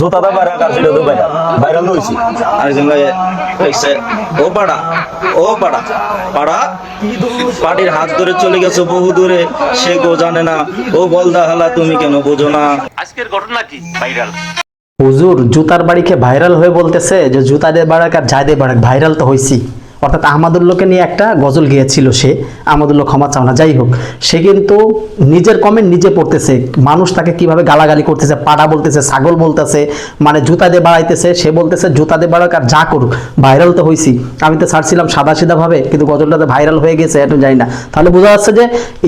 জোতাটা বাইরে কার ছিল তো বাইরে। বাইরে লইছি আরেকজন লাগে কইছে ও পাড়া ও পাড়া পাড়া পাটির হাত ধরে চলে গেছে বহু দূরে সে গো জানে না। ও বলদা হালা তুমি কেন বোঝো না? আজকের ঘটনা কি? ভাইরাল। হুজুর জুতার বাড়িকে ভাইরাল হয়ে বলতেছে যে জুতা দে বাড়াক আর যায় দিয়ে বাড়াক ভাইরাল তো হয়েছি অর্থাৎ আহমদুল্লোকে নিয়ে একটা গজল গিয়েছিল সে আহমদুল্লো ক্ষমা চাও না, যাই হোক। সে কিন্তু নিজের কমেন্ট নিজে পড়তেছে, মানুষ তাকে কীভাবে গালাগালি করতেছে, পাড়া বলতেছে, ছাগল বলতেছে মানে জুতা দিয়ে বাড়াইতেছে, সে বলতেছে জুতা দিয়ে বাড়াক আর যা করুক। ভাইরাল তো হয়েছি আমি তো ছাড়ছিলাম সাদা সিধা ভাবে কিন্তু গজলটাতে ভাইরাল হয়ে গেছে এটা জানি না। তাহলে বোঝা যাচ্ছে যে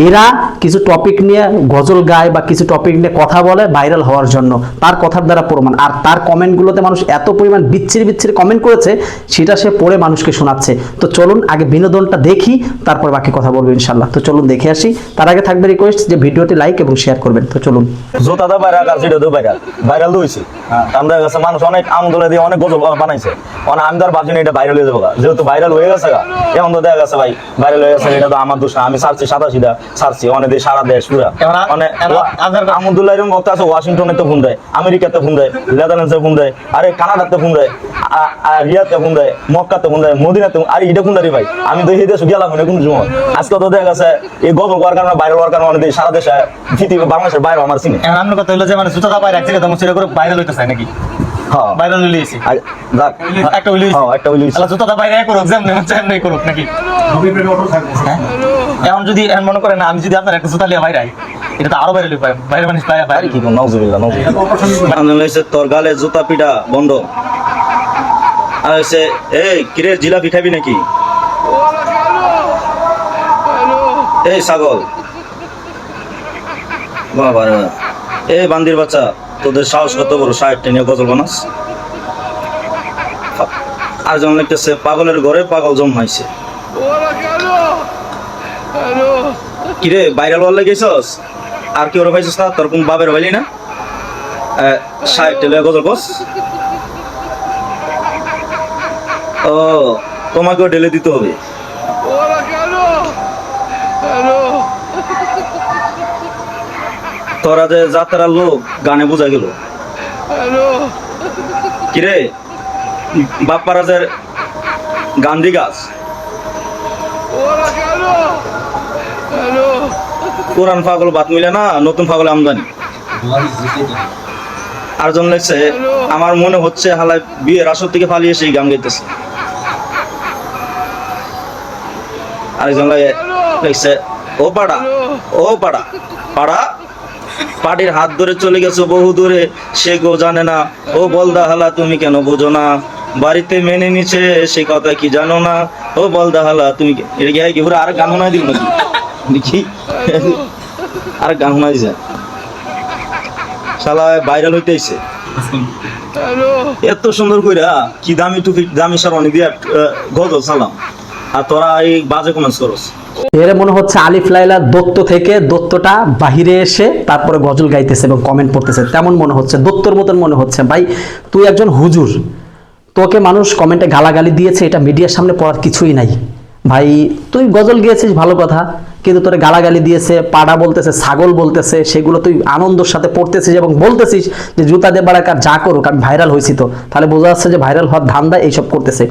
এরা কিছু টপিক নিয়ে গজল গায় বা কিছু টপিক নিয়ে কথা বলে ভাইরাল হওয়ার জন্য। তার কথার দ্বারা প্রমাণ। আর তার কমেন্টগুলোতে মানুষ এত পরিমাণ বিচ্ছিরি বিচ্ছিরি কমেন্ট করেছে, সেটা সে পড়ে মানুষকে শোনাচ্ছে। তো চলুন আগে বিনোদনটা দেখি তারপর বাকি কথা বলব ইনশাল্লাহ তো চলুন দেখে আসি। তার আগে থাকবে রিকোয়েস্ট যে ভিডিওটি লাইক এবং শেয়ার করবেন। তো চলুন। জোতাটা বাইরে কার ছিল তো বাইরে ভাইরাল লইছি আমরা কাছে মানুষ অনেক আমদলে দিয়ে অনেক গজল বানাইছে। অনেক আমি তার ভাবছি না এটা ভাইরাল হয়ে যাব যেহেতু ভাইরাল হয়ে গেছে গা এখন তো দেখা গেছে ভাই ভাইরাল হয়ে গেছে এটা তো আমার দোষ আমি সারছি সাদা সিধা সারছি অনেক দেশ সারা দেশ পুরা। আধার- আমদুল্লাহ এরকম বক্তা আছে ওয়াশিংটনে তো ফোন দেয় আমেরিকাতে ফোন দেয় নেদারল্যান্ডসে ফোন দেয় আরে কানাডাতে ফোন দেয় আ- আ- রিয়াতে ফোন দেয় মক্কাতে ফোন দেয় মদিনাতে আরে এটা ভাই? আমি তো এই দেশে গেলাম না কোন আজকে তো দেখা গেছে এই গল্প করার কারণে ভাইরাল হওয়ার কারণে অনেক সারা দেশে পৃথিবী বাংলাদেশের বাইরে আমার চিনে। এখন আপনার কথা হলো যে মানে জুতা বাইরে সেটা করে ভাইরাল হইতেছে নাকি? হ্যাঁ। একটা হ্যাঁ একটা বলি তাহলে জুতাটা বাইরে করুক যেমন চায় করুক নাকি? হ্যাঁ? এখন যদি এখন মনে করেন আমি যদি আপনার একটা জুতা লিয়ে বাইরে এটা তো আরও বাইরে বাইরে। বাইরে কি কোন নাউজুবিল্লাহ নাউজুবিল্লাহ আমি হইছে তোর গালে জুতা পিটা বন্ধ। আর হইছে এই, কিরে, জিলাপি খাবি নাকি? এই, ছাগল। বাবা এই, বান্দির বাচ্চা, তোদের সাহস কত বড়? সাহেব টেনে গজল বানাস। আর যেমন লিখতেছে পাগলের ঘরে পাগল জম জন্মাইছে কিরে ভাইরাল হওয়ার লেগেছস আর কি ওরা পাইছিস না তোর কোন বাবের হইলি না? সাহেব টেলে গজল বস ও, তোমাকেও ঢেলে দিতে হবে। তোরা যে যাত্রার লোক, গানে বোঝা গেল। কিরে? বাপ্পারাজের গান্ধী গাছ। কোরআন পাগল বাত মিলে না, নতুন পাগল আমদানি। আর জন লেগছে আমার মনে হচ্ছে হালাই বিয়ের আসর থেকে পালিয়ে সেই গান গাইতেছে। আরেকজন লাগে ও পাড়া ও পাড়া। পাড়া? পাটির হাত ধরে চলে গেছো বহু দূরে সে গো জানে না। ও বলদা হালা তুমি কেন বোঝো না? বাড়িতে মেনে নিছে সে কথা কি জানো না? ও বলদা হালা তুমি এটা কি হয় কি? আর গান শোনাই দিল নাকি? দেখি আর গান শোনাই দিছে। শালা ভাইরাল হইতেছে এত সুন্দর কইরা কি দামি টুপি দামি সারণি দিয়া আহ, গজল সালাম। আর তোরা এই বাজে কমেন্টস করস। এর মনে হচ্ছে আলিফ লাইলা দত্ত থেকে দত্তটা বাহিরে এসে তারপরে গজল গাইতেছে এবং কমেন্ট পড়তেছে। তেমন মনে হচ্ছে, দত্তর মতন মনে হচ্ছে। ভাই, তুই একজন হুজুর, তোকে মানুষ কমেন্টে গালাগালি দিয়েছে, এটা মিডিয়ার সামনে পড়ার কিছুই নাই। ভাই তুই গজল গিয়েছিস, ভালো কথা, কিন্তু তোরে গালাগালি দিয়েছে, পাড়া বলতেছে, ছাগল বলতেছে, সেগুলো তুই আনন্দের সাথে পড়তেছিস এবং বলতেছিস যে জুতা বাড়াক আর যা করুক, আমি ভাইরাল হয়েছি তো। তাহলে বোঝা যাচ্ছে যে ভাইরাল হওয়ার ধান্দা এইসব করতেছে।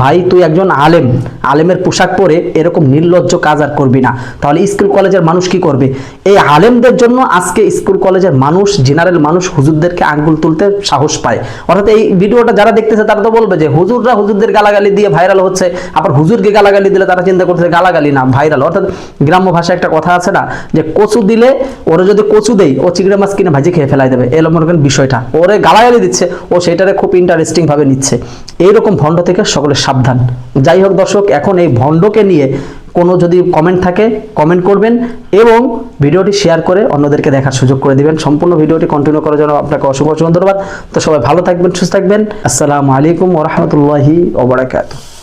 ভাই, তুই একজন আলেম, আলেমের পোশাক পরে এরকম নির্লজ্জ কাজ আর করবি না। তাহলে স্কুল কলেজের মানুষ কি করবে? এই আলেমদের জন্য আজকে স্কুল কলেজের মানুষ জেনারেল মানুষ হুজুরদেরকে আঙ্গুল তুলতে সাহস পায়। অর্থাৎ এই ভিডিওটা যারা দেখতেছে, তারা তো বলবে যে হুজুররা হুজুরদের গালাগালি দিয়ে ভাইরাল হচ্ছে, আবার হুজুরকে গালাগালি দিলে তারা চিন্তা করতেছে গালাগালি না ভাইরাল অর্থাৎ গ্রাম্য ভাষায় একটা কথা আছে না, যে কচু দিলে ওরা যদি কচু দেই, ও চিংড়ি মাছ কিনে ভাজি খেয়ে ফেলাই দেবে। এলো মনে করেন বিষয়টা। ওরে গালাগালি দিচ্ছে, ও সেটারে খুব ইন্টারেস্টিং ভাবে নিচ্ছে। এইরকম ভণ্ড থেকে সকলের সাবধান। যাই হোক দর্শক, এখন এই ভণ্ডকে নিয়ে কোনো যদি কমেন্ট থাকে কমেন্ট করবেন এবং ভিডিওটি শেয়ার করে অন্যদেরকে দেখার সুযোগ করে দিবেন। সম্পূর্ণ ভিডিওটি কন্টিনিউ করার জন্য আপনাকে অসংখ্য ধন্যবাদ। তো সবাই ভালো থাকবেন, সুস্থ থাকবেন। আসসালামু আলাইকুম ওরহামতুল্লাহি ওবরাকাতুহ